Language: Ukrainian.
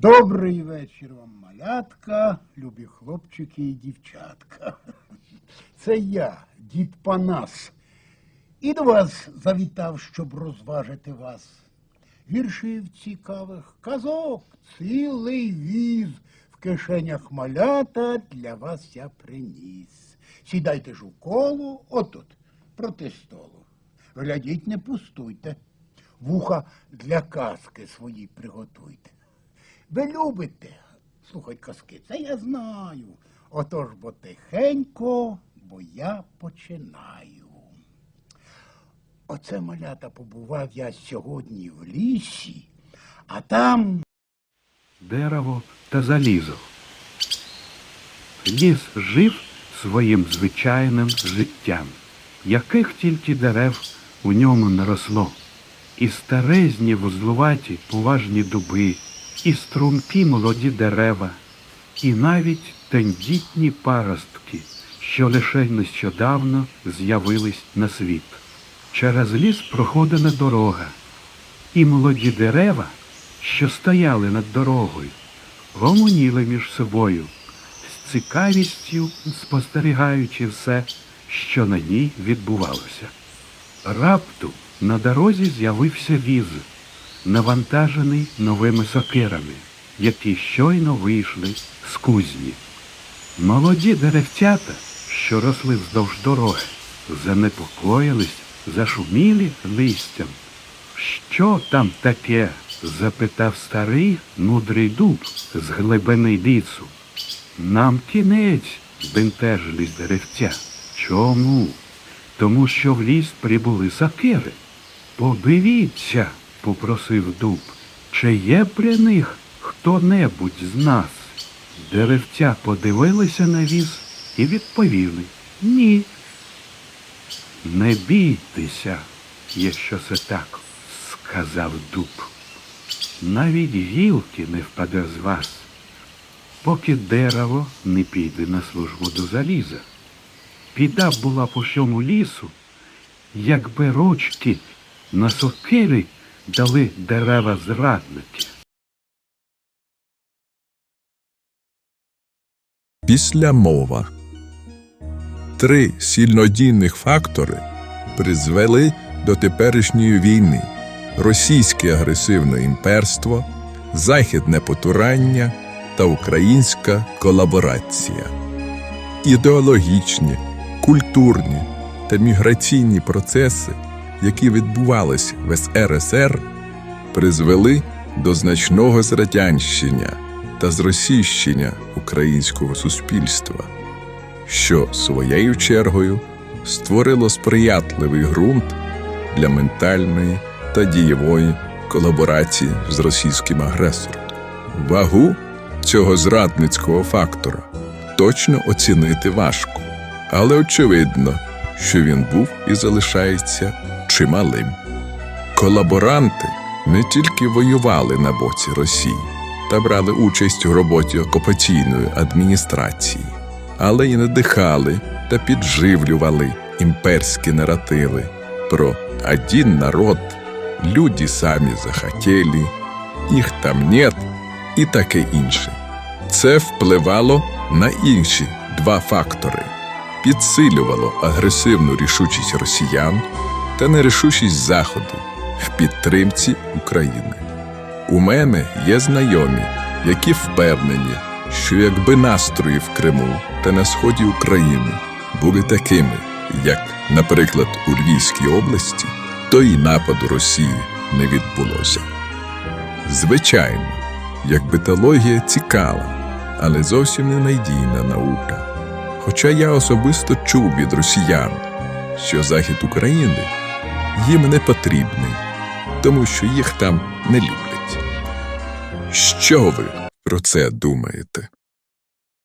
Добрий вечір вам, малятка, любі хлопчики і дівчатка. Це я, дід Панас. І до вас завітав, щоб розважити вас. Віршів цікавих, казок, цілий віз в кишенях малята для вас я приніс. Сідайте ж у коло, отут, проти столу. Глядіть, не пустуйте. Вуха для казки свої приготуйте. Ви любите слухать казки, це я знаю. Отож бо тихенько, бо я починаю. Оце малята побував я сьогодні в лісі, а там дерево та залізо. Ліс жив своїм звичайним життям, яких тільки дерев у ньому не росло. І старезні вузлуваті поважні дуби, і струмкі молоді дерева, і навіть тендітні паростки, що лише нещодавно з'явились на світ. Через ліс проходила дорога, і молоді дерева, що стояли над дорогою, гомоніли між собою, з цікавістю спостерігаючи все, що на ній відбувалося. Раптом на дорозі з'явився віз, навантажений новими сокирами, які щойно вийшли з кузні. Молоді деревцята, що росли вздовж дороги, занепокоїлись, зашумілі листям. Що там таке? запитав старий мудрий дуб з глибини лісу. Нам кінець, збентежились деревця. Чому? Тому що в ліс прибули сакири. Подивіться, попросив дуб, чи є при них хто-небудь з нас. Деревця подивилися на віз і відповіли ні. Не бійтеся, якщо це так, сказав дуб. Навіть гілки не впаде з вас, поки дерево не піде на службу до заліза. Піда була по всьому лісу, якби рочки на сокири дали дерева зрадники. Післямова. Три сильнодійних фактори призвели до теперішньої війни: російське агресивне імперство, західне потурання та українська колаборація. Ідеологічні, культурні та міграційні процеси, які відбувалися в СРСР, призвели до значного зрадянщення та зросійщення українського суспільства, що своєю чергою створило сприятливий ґрунт для ментальної та дієвої колаборації з російським агресором. Вагу цього зрадницького фактора точно оцінити важко, але очевидно, що він був і залишається чималим. Колаборанти не тільки воювали на боці Росії та брали участь у роботі окупаційної адміністрації, але й надихали та підживлювали імперські наративи про один народ, люди самі захотіли, їх там нет і таке інше. Це впливало на інші два фактори: підсилювало агресивну рішучість росіян та нерішучість Заходу в підтримці України. У мене є знайомі, які впевнені, що якби настрої в Криму та на сході України були такими, як, наприклад, у Львівській області, то і нападу Росії не відбулося. Звичайно, якби теологія цікава, але зовсім не надійна наука. Хоча я особисто чув від росіян, що захід України їм не потрібний, тому що їх там не люблять. Що ви про це думаєте?